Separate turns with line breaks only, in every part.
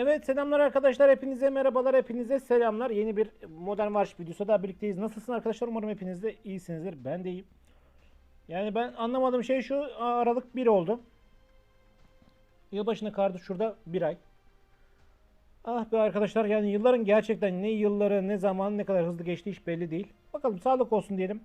Evet selamlar arkadaşlar. Hepinize merhabalar hepinize selamlar. Yeni bir Modern Warfare videosu daha birlikteyiz. Nasılsın arkadaşlar? Umarım hepiniz de iyisinizdir. Ben de iyiyim. Yani ben anlamadığım şey şu Aralık 1 oldu. Yılbaşına kardı şurada bir ay. Ah be arkadaşlar yani yılların gerçekten ne yılları ne zaman ne kadar hızlı geçti hiç belli değil. Bakalım sağlık olsun diyelim.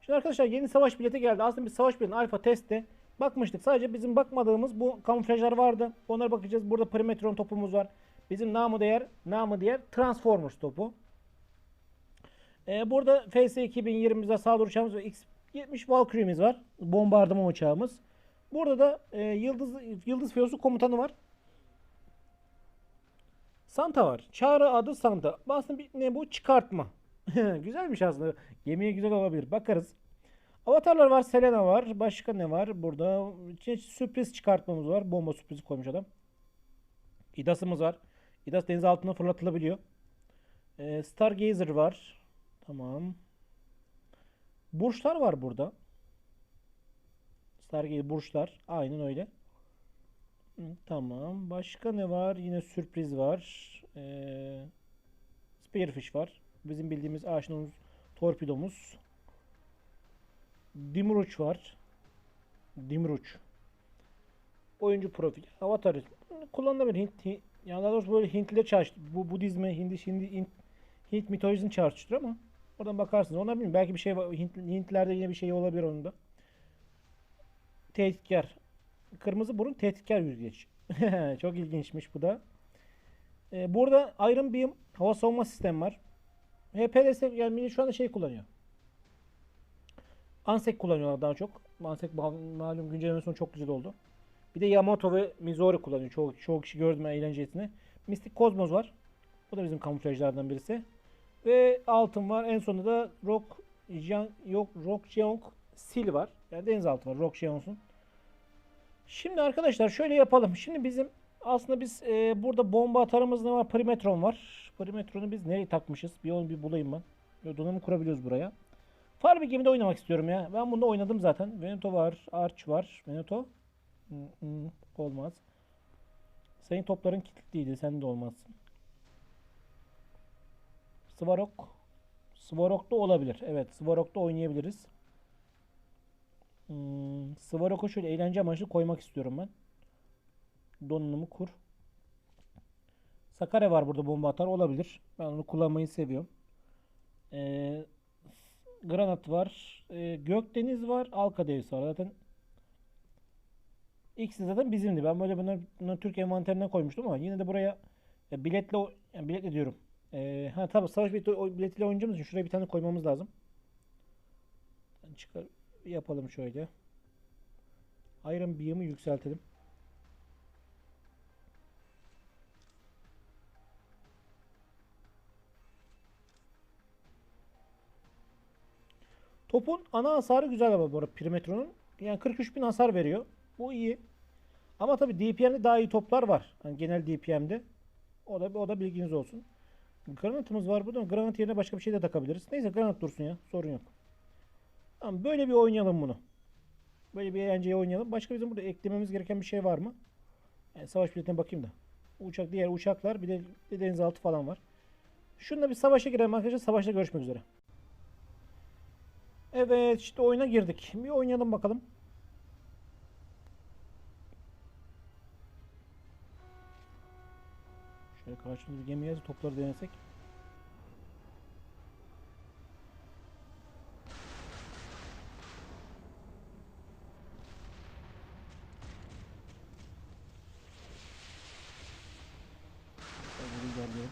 Şimdi arkadaşlar yeni savaş bileti geldi. Aslında biz savaş biletinin alfa testte Bakmıştık. Sadece bizim bakmadığımız bu kamuflajlar vardı. Onlara bakacağız. Burada Perimetron topumuz var. Bizim namı değer, namı diğer Transformers topu. Ee, burada FS 2020'de saldırı uçağımız ve X-70 Valkyrie'miz var. Bombardıman uçağımız. Burada da e, Yıldız Yıldız Filosu komutanı var. Santa var. Çağrı adı Santa. Aslında bir, ne bu? Çıkartma. Güzelmiş aslında. Gemiye güzel olabilir. Bakarız. Avatarlar var. Selena var. Başka ne var? Burada içine sürpriz çıkartmamız var. Bomba sürprizi koymuş adam. İdas'ımız var. İdas deniz altına fırlatılabiliyor. Ee, Stargazer var. Tamam. Burçlar var burada. Stargazer burçlar. Aynen öyle. Tamam. Başka ne var? Yine sürpriz var. Ee, Spearfish var. Bizim bildiğimiz aşinamız torpidomuz. Dimruç var. Dimruç. Oyuncu profil. Avatar. Kullanılabilir. Hint, yani daha doğrusu böyle Hintliler çağrıştı. Bu Budizme, Hindi, Hindi, Hint, Hint mitolojisini çağrıştırıyor ama oradan bakarsınız. Ona bilmiyorum. Belki bir şey var. Hint, Hintlerde yine bir şey olabilir onun da. Tehditkar. Kırmızı burun tehditkar yüzgeç. Çok ilginçmiş bu da. Ee, burada Iron Beam hava savunma sistemi var. HPLS yani mini şu anda şey kullanıyor. Ansek kullanıyorlar daha çok. Ansek ma- malum güncelleme sonu çok güzel oldu. Bir de Yamato ve Mizori kullanıyor. Çoğu, çoğu kişi gördüm eğlencesini. Mystic Cosmos var. Bu da bizim kamuflajlardan birisi. Ve altın var. En sonunda da Rock Jeong, yok Rock Jeong Sil var. Yani denizaltı var. Rock Jeong'un. Şimdi arkadaşlar şöyle yapalım. Şimdi bizim aslında biz e, burada bomba atarımız ne var? Perimetron var. Perimetron'u biz nereye takmışız? Bir onu bir bulayım ben. Donanım kurabiliyoruz buraya. Far bir gemide oynamak istiyorum ya. Ben bunda oynadım zaten. Veneto var. Arch var. Veneto. Hı, hı, olmaz. Senin topların kilitliydi. Sen de olmazsın. Svarok. Svarok da olabilir. Evet. Svarok da oynayabiliriz. Hmm, Svarok'u şöyle eğlence amaçlı koymak istiyorum ben. Donanımı kur. Sakarya var burada bomba atar. Olabilir. Ben onu kullanmayı seviyorum. Ee, Granat var. E, Gökdeniz var. Alkadeus var. Zaten ikisi zaten bizimdi. Ben böyle bunları, bunları Türkiye envanterine koymuştum ama yine de buraya e, biletle yani biletle diyorum. E, ha tabii savaş bileti, biletiyle oynayacağımız için şuraya bir tane koymamız lazım. Çıkar yapalım şöyle. Iron Beam'ı yükseltelim. Topun ana hasarı güzel ama bu arada Perimetron'un. Yani 43 bin hasar veriyor. Bu iyi. Ama tabii DPM'de daha iyi toplar var. Hani genel DPM'de. O da o da bilginiz olsun. Granatımız var burada. Granat yerine başka bir şey de takabiliriz. Neyse granat dursun ya. Sorun yok. Tamam böyle bir oynayalım bunu. Böyle bir eğlenceye oynayalım. Başka bizim burada eklememiz gereken bir şey var mı? Yani savaş biletine bakayım da. Uçak, diğer uçaklar bir de denizaltı falan var. Şununla bir savaşa girelim arkadaşlar. Savaşta görüşmek üzere. Evet işte oyuna girdik. Bir oynayalım bakalım. Şöyle karşımıza bir gemi yazı topları denesek. Şöyle bir ilerleyelim.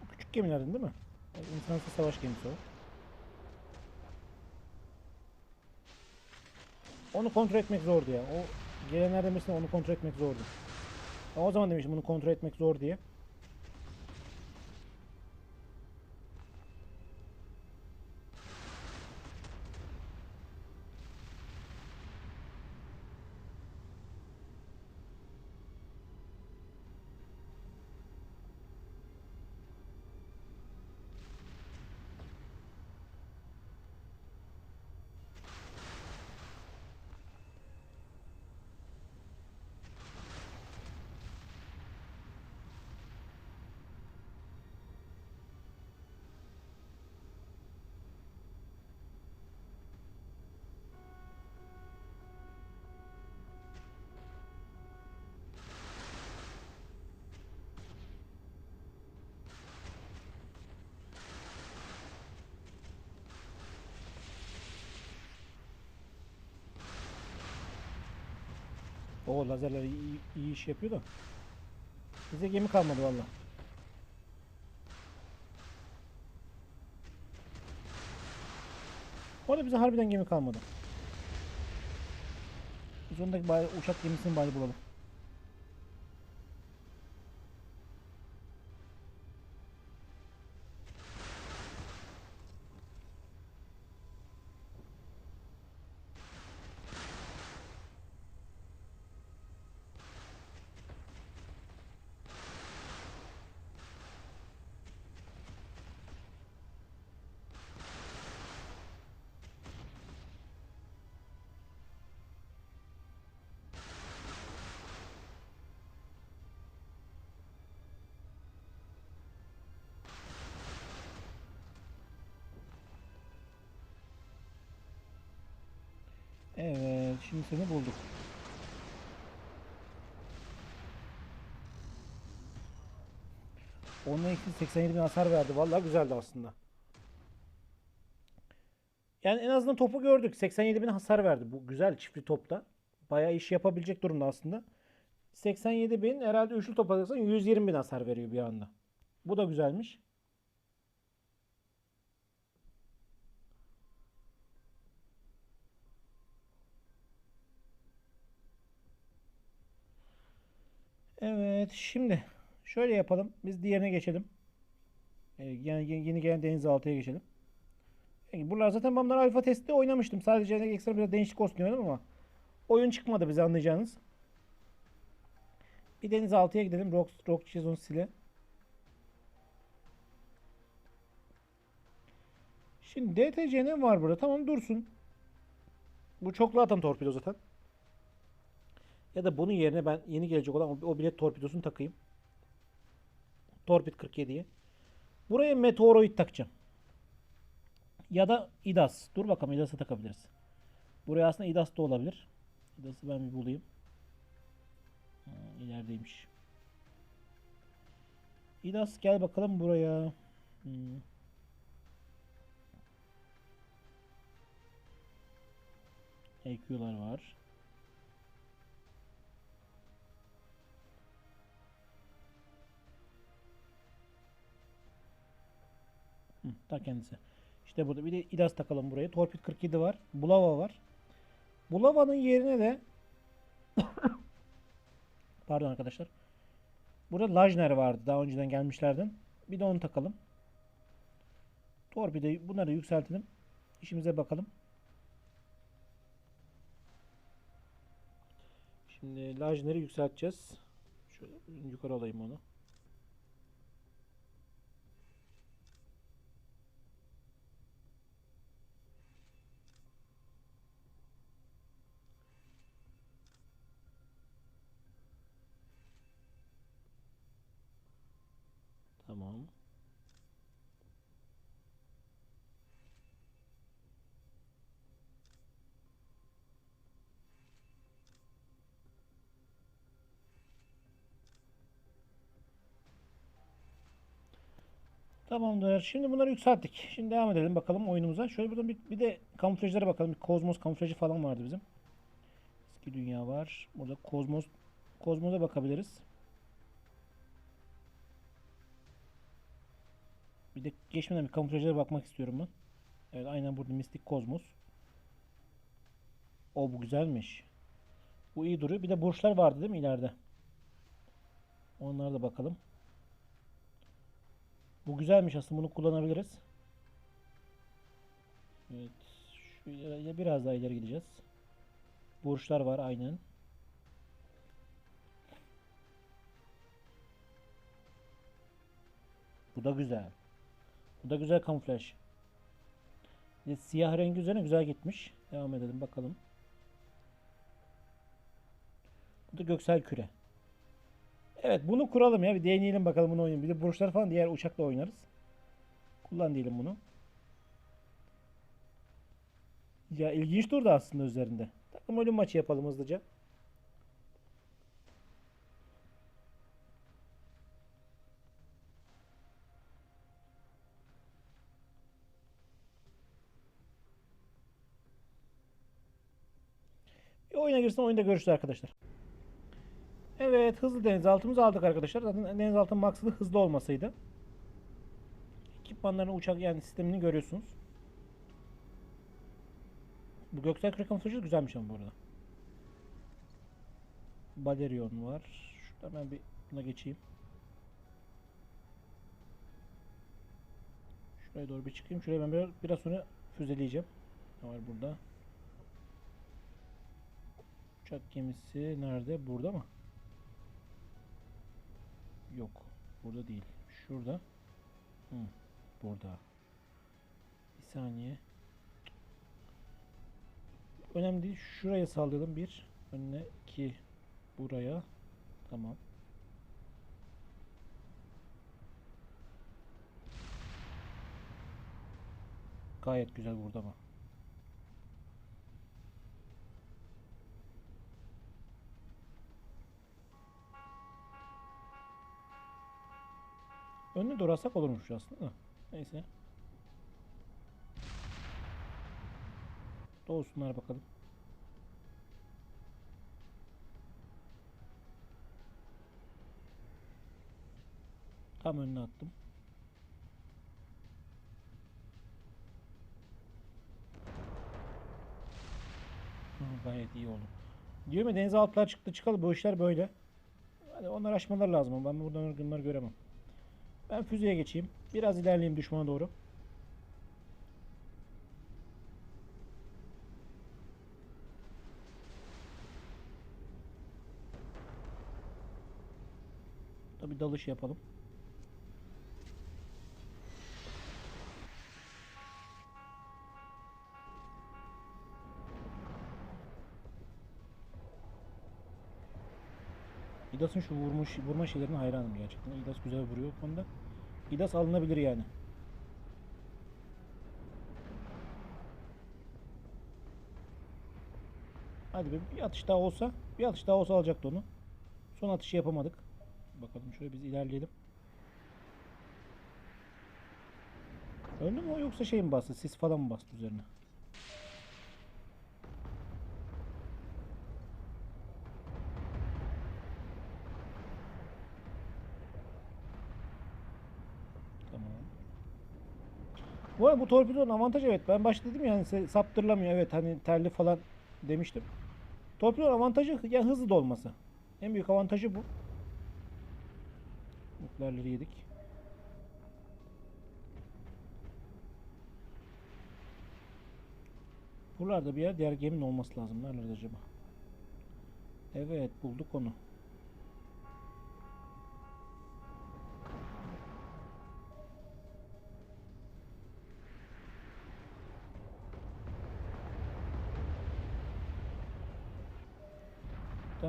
Bu küçük gemilerden değil mi? Yani insansız savaş gemisi o. Onu kontrol etmek zordu ya. O gelenlerden birisine onu kontrol etmek zordu. O zaman demiştim bunu kontrol etmek zor diye. O lazerler iyi, iyi iş yapıyor da. Bize gemi kalmadı valla. Orada bize harbiden gemi kalmadı. Biz ondaki bari uçak gemisini bari bulalım. Seni bulduk. Onun eksi 87 bin hasar verdi. Vallahi güzeldi aslında. Yani en azından topu gördük. 87 bin hasar verdi. Bu güzel çiftli topta. Bayağı iş yapabilecek durumda aslında. 87 bin herhalde üçlü top alırsan 120 bin hasar veriyor bir anda. Bu da güzelmiş. Evet şimdi şöyle yapalım. Biz diğerine geçelim. Ee, yani yeni, gelen denizaltıya geçelim. Peki, buralar zaten ben bunları alfa testte oynamıştım. Sadece ekstra biraz değişiklik olsun diyorum ama oyun çıkmadı bize anlayacağınız. Bir denizaltıya gidelim. Rock, Rock Jason Sile. Şimdi DTC ne var burada? Tamam dursun. Bu çoklu atan torpido zaten. Ya da bunun yerine ben yeni gelecek olan o, bilet torpidosunu takayım. Torpid 47'ye. Buraya Meteoroid takacağım. Ya da IDAS. Dur bakalım IDAS'ı takabiliriz. Buraya aslında IDAS da olabilir. IDAS'ı ben bir bulayım. Ha, ilerideymiş. IDAS gel bakalım buraya. Hmm. EQ'lar var. Ta kendisi. İşte burada bir de İDAS takalım buraya. Torpid 47 var. Bulava var. Bulava'nın yerine de pardon arkadaşlar. Burada Lajner vardı. Daha önceden gelmişlerden. Bir de onu takalım. Torpidoyu bunları yükseltelim. İşimize bakalım. Şimdi Lajner'i yükselteceğiz. Şöyle yukarı alayım onu. Tamam. Tamamdır. Şimdi bunları yükselttik. Şimdi devam edelim bakalım oyunumuza. Şöyle buradan bir, bir de kamuflajlara bakalım. Bir kozmos kamuflajı falan vardı bizim. Eski dünya var. Burada kozmos kozmosa bakabiliriz. Bir de geçmeden bir kamuflajlara bakmak istiyorum ben. Evet aynen burada mistik kozmos. O bu güzelmiş. Bu iyi duruyor. Bir de burçlar vardı değil mi ileride? Onlara da bakalım. Bu güzelmiş aslında bunu kullanabiliriz. Evet. İleri- biraz daha ileri gideceğiz. Burçlar var aynen. Bu da güzel. Bu da güzel kamuflaj. Siyah rengi üzerine güzel gitmiş. Devam edelim bakalım. Bu da göksel küre. Evet bunu kuralım ya. Bir deneyelim bakalım bunu oynayalım. Bir de burçlar falan diğer uçakla oynarız. Kullan diyelim bunu. Ya ilginç durdu aslında üzerinde. Takım ölüm maçı yapalım hızlıca. Bir oyuna girsin oyunda görüşürüz arkadaşlar. Evet hızlı denizaltımızı aldık arkadaşlar. Zaten denizaltının maksadı hızlı olmasıydı. Ekipmanların uçak yani sistemini görüyorsunuz. Bu göksel küre kamuflajı güzelmiş ama bu arada. Balerion var. Şurada ben bir buna geçeyim. Şuraya doğru bir çıkayım. Şuraya ben biraz, biraz sonra füzeleyeceğim. Ne var burada? Uçak gemisi nerede? Burada mı? Yok. Burada değil. Şurada. Hı, burada. Bir saniye. Önemli değil. Şuraya sallayalım. Bir. Önüne iki. Buraya. Tamam. Gayet güzel burada ama. Önüne doğru atsak olurmuş aslında. da. Neyse. Doğsunlar bakalım. Tam önüne attım. Hı, gayet iyi oldu. Diyor mu denizaltılar çıktı çıkalı bu işler böyle. Hadi onlar aşmalar lazım ama ben buradan bunları göremem. Ben füzeye geçeyim. Biraz ilerleyeyim düşmana doğru. Tabi dalış yapalım. İdas'ın şu vurmuş, vurma şeylerine hayranım gerçekten. İdas güzel vuruyor bu konuda. İdas alınabilir yani. Hadi bir atış daha olsa, bir atış daha olsa alacaktı onu. Son atışı yapamadık. Bakalım şöyle biz ilerleyelim. Öldü mü o yoksa şey mi bastı? Sis falan mı bastı üzerine? Tamam. Arada bu torpidonun avantajı evet. Ben başta dedim yani se- saptırılamıyor. Evet hani terli falan demiştim. Torpidonun avantajı ya hızlı da olması. En büyük avantajı bu. Nükleerleri yedik. Buralarda bir yer diğer geminin olması lazım. Nerede acaba? Evet bulduk onu.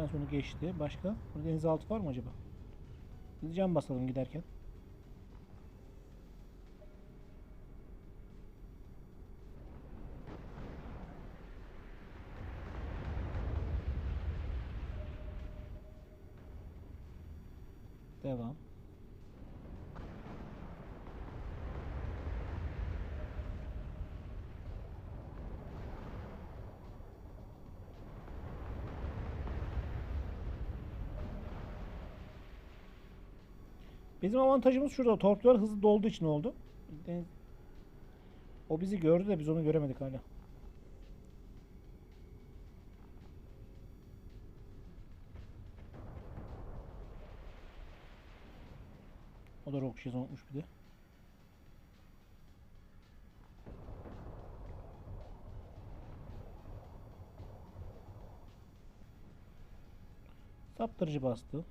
Bir tanesi onu geçti. Başka? Burada denizaltı var mı acaba? Biz cam basalım giderken. Devam. Bizim avantajımız şurada. Torpillar hızlı dolduğu için oldu. Deniz- O bizi gördü de biz onu göremedik hala. O da rock unutmuş bir de. Saptırıcı bastı.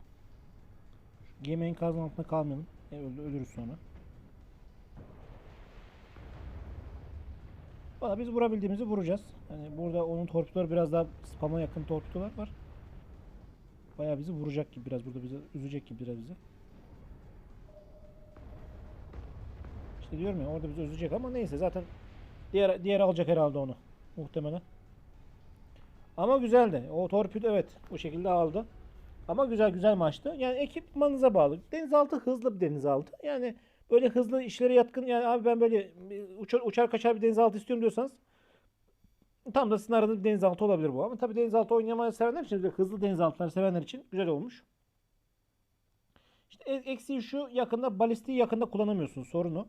Gemi enkazının altında kalmayalım. E, öl- ölürüz sonra. Valla biz vurabildiğimizi vuracağız. Yani burada onun torpidoları biraz daha spam'a yakın torpidolar var. Bayağı bizi vuracak gibi biraz burada bizi üzecek gibi biraz bizi. İşte diyorum ya orada bizi üzecek ama neyse zaten diğer diğer alacak herhalde onu muhtemelen. Ama güzeldi. O torpido evet bu şekilde aldı. Ama güzel güzel maçtı. Yani ekipmanınıza bağlı. Denizaltı hızlı bir denizaltı. Yani böyle hızlı işlere yatkın yani abi ben böyle uçar, uçar kaçar bir denizaltı istiyorum diyorsanız tam da sizin aradığınız bir denizaltı olabilir bu. Ama tabii denizaltı oynamayı sevenler için, hızlı denizaltılar sevenler için güzel olmuş. İşte e- eksiği şu yakında balistiği yakında kullanamıyorsun sorunu.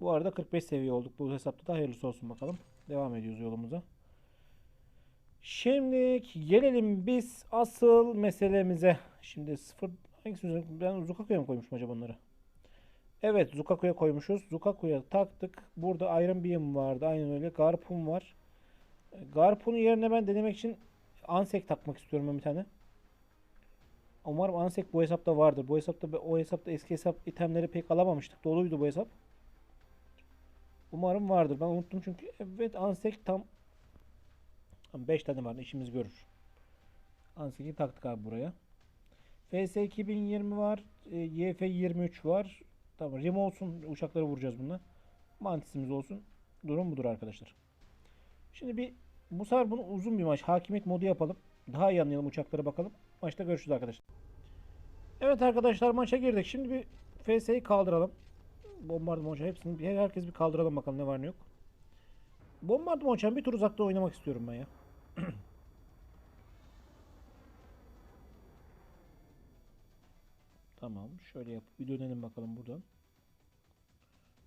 Bu arada 45 seviye olduk bu hesapta da hayırlısı olsun bakalım. Devam ediyoruz yolumuza. Şimdi gelelim biz asıl meselemize. Şimdi sıfır hangisi üzerine- ben Zukaku'ya mı koymuşum acaba bunları? Evet Zukaku'ya koymuşuz. Zukaku'ya taktık. Burada Iron Beam vardı. Aynen öyle. Garpun var. E, Garpun'un yerine ben denemek için Ansek takmak istiyorum bir tane. Umarım Ansek bu hesapta vardır. Bu hesapta o hesapta eski hesap itemleri pek alamamıştık. Doluydu bu hesap. Umarım vardır. Ben unuttum çünkü. Evet Ansek tam 5 tane var. işimiz görür. Ansek'i taktık abi buraya. FS 2020 var. E, YF 23 var. Tamam. Rim olsun. Uçakları vuracağız bununla. Mantisimiz olsun. Durum budur arkadaşlar. Şimdi bir bu sefer bunu uzun bir maç. Hakimiyet modu yapalım. Daha iyi anlayalım uçaklara bakalım. Maçta görüşürüz arkadaşlar. Evet arkadaşlar maça girdik. Şimdi bir FS'yi kaldıralım. Bombardıman uçağı hepsini herkes bir kaldıralım bakalım ne var ne yok. Bombardıman uçağın bir tur uzakta oynamak istiyorum ben ya. Tamam. Şöyle yapıp bir dönelim bakalım buradan.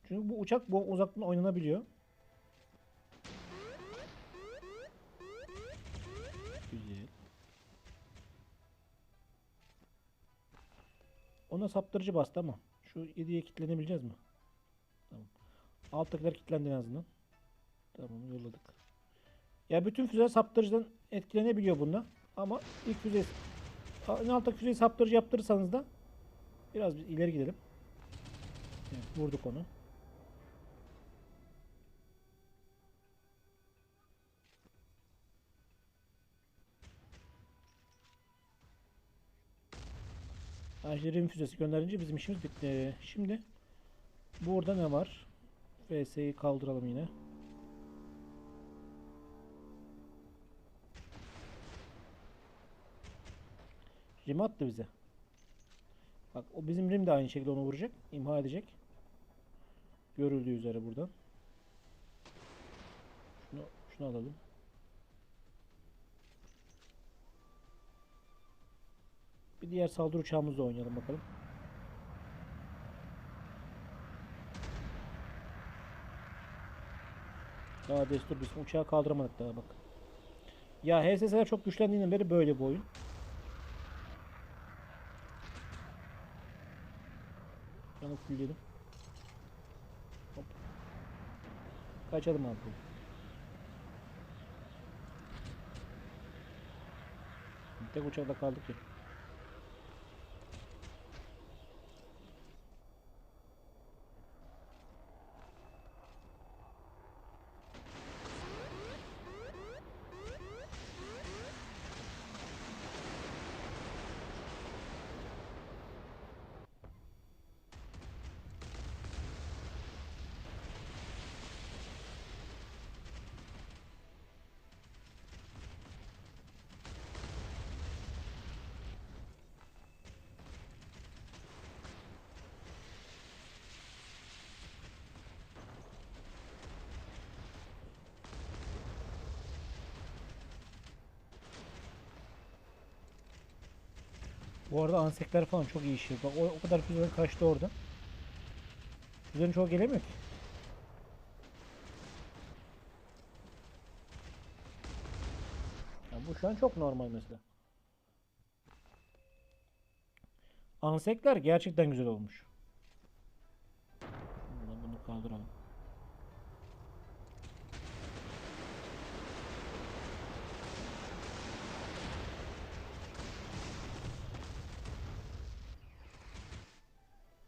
Çünkü bu uçak bu uzaktan oynanabiliyor. Güzel. Ona saptırıcı bastı ama şu 7'ye kilitlenebileceğiz mi? Tamam. Alttakiler kilitlendi en azından. Tamam yolladık. Ya bütün füzeler saptırıcıdan etkilenebiliyor bunda. Ama ilk füze en alttaki füzeyi saptırıcı yaptırırsanız da biraz bir ileri gidelim. Evet, vurduk onu. Ajderin füzesi gönderince bizim işimiz bitti. Şimdi burada ne var? VS'yi kaldıralım yine. Rim attı bize. Bak o bizim Rim de aynı şekilde onu vuracak. imha edecek. Görüldüğü üzere buradan. Şunu, şunu alalım. Bir diğer saldırı uçağımızla oynayalım bakalım. Daha destur biz uçağı kaldıramadık daha bak. Ya HSS'ler çok güçlendiğinden beri böyle bu oyun. Yanı fullledim. Hop. Kaçalım abi. Tek uçakta kaldık ya. Bu arada ansekler falan çok iyi işiyor. Bak o, o kadar füzeler kaçtı orada. Füzelerin çoğu gelemiyor ki. Ya bu şu an çok normal mesela. Ansekler gerçekten güzel olmuş. Buradan Bunu kaldıralım.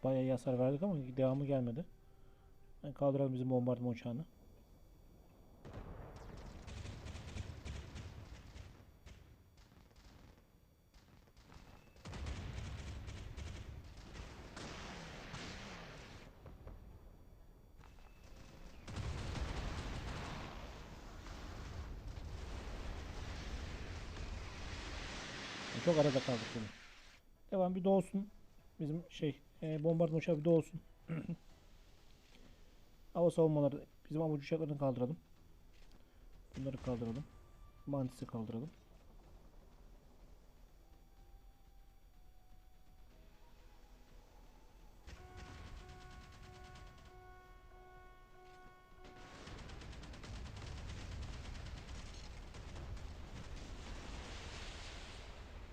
Bayağı iyi hasar verdik ama devamı gelmedi. Ben kaldıralım bizim bombardıman uçağını. Çok arada kaldık bunu. Devam bir doğsun. Bizim şey e, bombardıman uçağı bir de olsun. Hava savunmaları bizim avucu uçaklarını kaldıralım. Bunları kaldıralım. Mantis'i kaldıralım.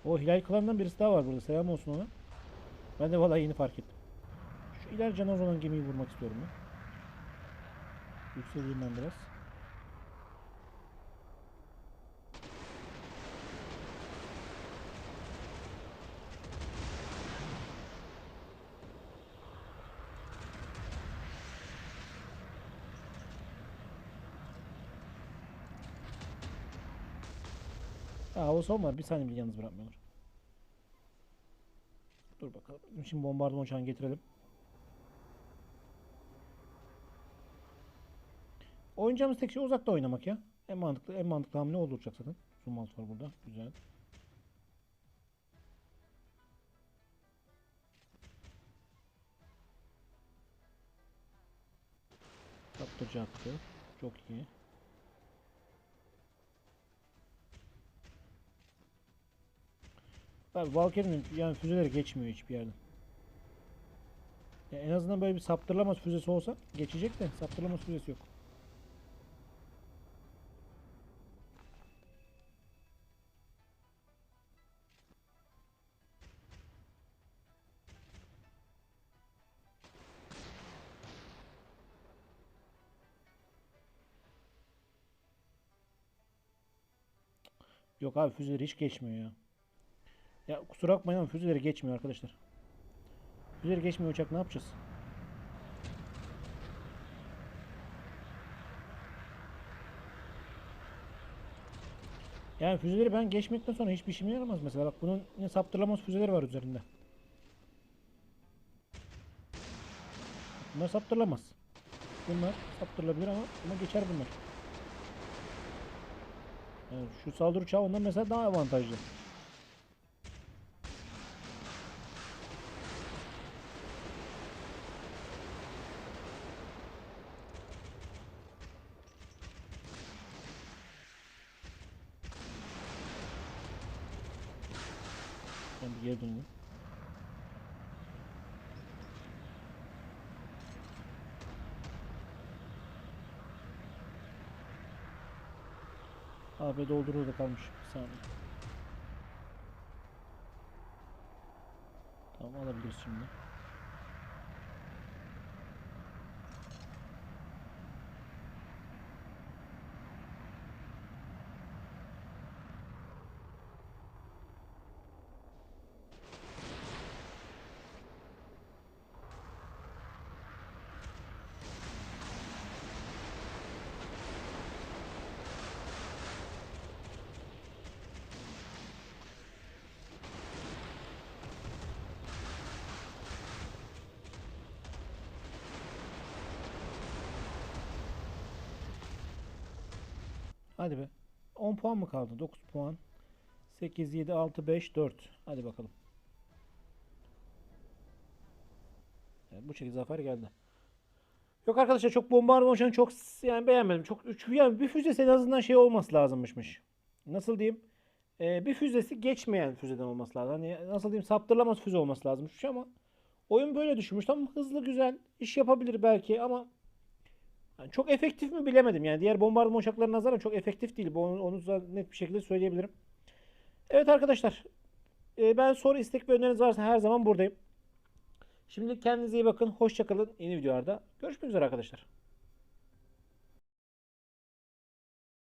O Hilal klanından birisi daha var burada. Selam olsun ona. Ben de vallahi yeni fark ettim. Şu iler canavar olan gemiyi vurmak istiyorum ben. Yükseleyim ben biraz. Aa o son var. Bir saniye bile yalnız bırakmıyorlar. Dur bakalım. Şimdi bombardıman uçağını getirelim. Oynayacağımız tek şey uzakta oynamak ya. En mantıklı en mantıklı hamle olur uçak zaten. Zoom alt var burada. Güzel. Kaptırıcı attı. Çok iyi. Abi Valkyrie'nin yani füzeleri geçmiyor hiçbir yerden. Ya en azından böyle bir saptırılamaz füzesi olsa geçecek de saptırılamaz füzesi yok. Yok abi füzeleri hiç geçmiyor ya. Ya kusura bakmayın ama füzeleri geçmiyor arkadaşlar. Füzeleri geçmiyor uçak ne yapacağız? Yani füzeleri ben geçmekten sonra hiçbir işime yaramaz mesela. Bak bunun ne saptırılamaz füzeleri var üzerinde. Bunlar saptırılamaz. Bunlar saptırılabilir ama ama geçer bunlar. Yani şu saldırı uçağı ondan mesela daha avantajlı. Ben bir geri döneyim. Abi doldurur da kalmış. Saniye. Tamam alabiliriz şimdi. Hadi be. 10 puan mı kaldı? 9 puan. 8, 7, 6, 5, 4. Hadi bakalım. Evet, bu şekilde zafer geldi. Yok arkadaşlar çok bombardıman uçağını çok yani beğenmedim. Çok üç, yani bir füzesi en azından şey olması lazımmışmış. Nasıl diyeyim? Ee, bir füzesi geçmeyen füzeden olması lazım. Hani nasıl diyeyim saptırılamaz füze olması lazımmış ama oyun böyle düşünmüş. Tamam hızlı güzel iş yapabilir belki ama yani çok efektif mi bilemedim. Yani diğer bombardıman uçaklarına nazaran çok efektif değil. Onu, onu da net bir şekilde söyleyebilirim. Evet arkadaşlar. e, ben soru istek ve öneriniz varsa her zaman buradayım. Şimdi kendinize iyi bakın. Hoşçakalın. Yeni videolarda görüşmek üzere arkadaşlar.